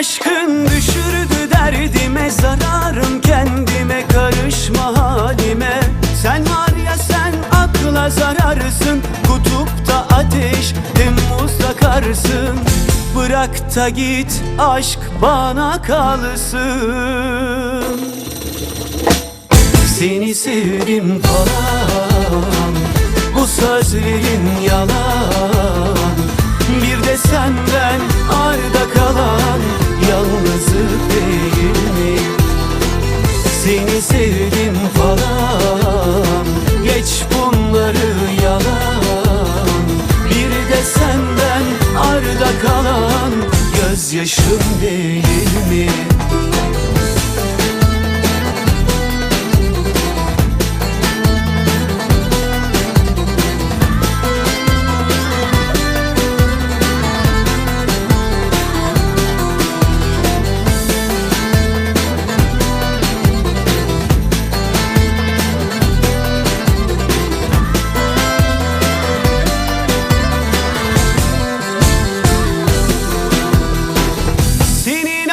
aşkın düşürdü derdime Zararım kendime karışma halime. Sen var ya sen akla zararsın Kutupta ateş Temmuz'da karsın. Bırak da git aşk bana kalsın. Seni sevdim falan Bu sözlerin yalan. Bir de senden Gözyaşım değil mi?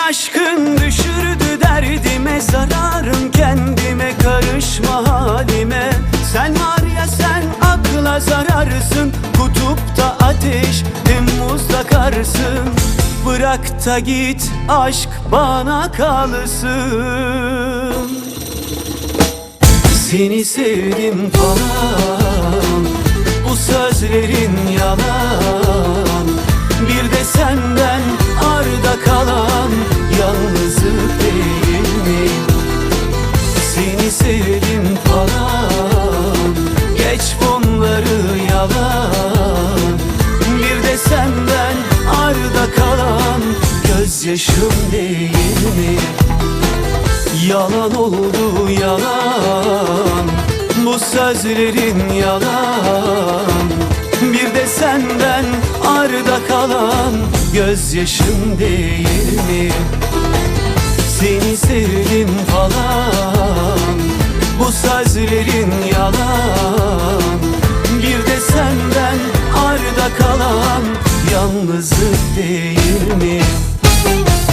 Aşkın düşürdü derdime Zararım kendime karışma halime. Sen var ya sen akla zararsın Kutupta ateş Temmuz'da karsın. Bırak da git aşk bana kalsın Seni sevdim falan Bu sözlerin yalan Gözyaşım değil mi? Yalan oldu yalan Bu sözlerin yalan Bir de senden arda kalan Gözyaşım değil mi? Seni sevdim falan Bu sözlerin yalan Bir de senden arda kalan Yalnızlık değil mi? Thank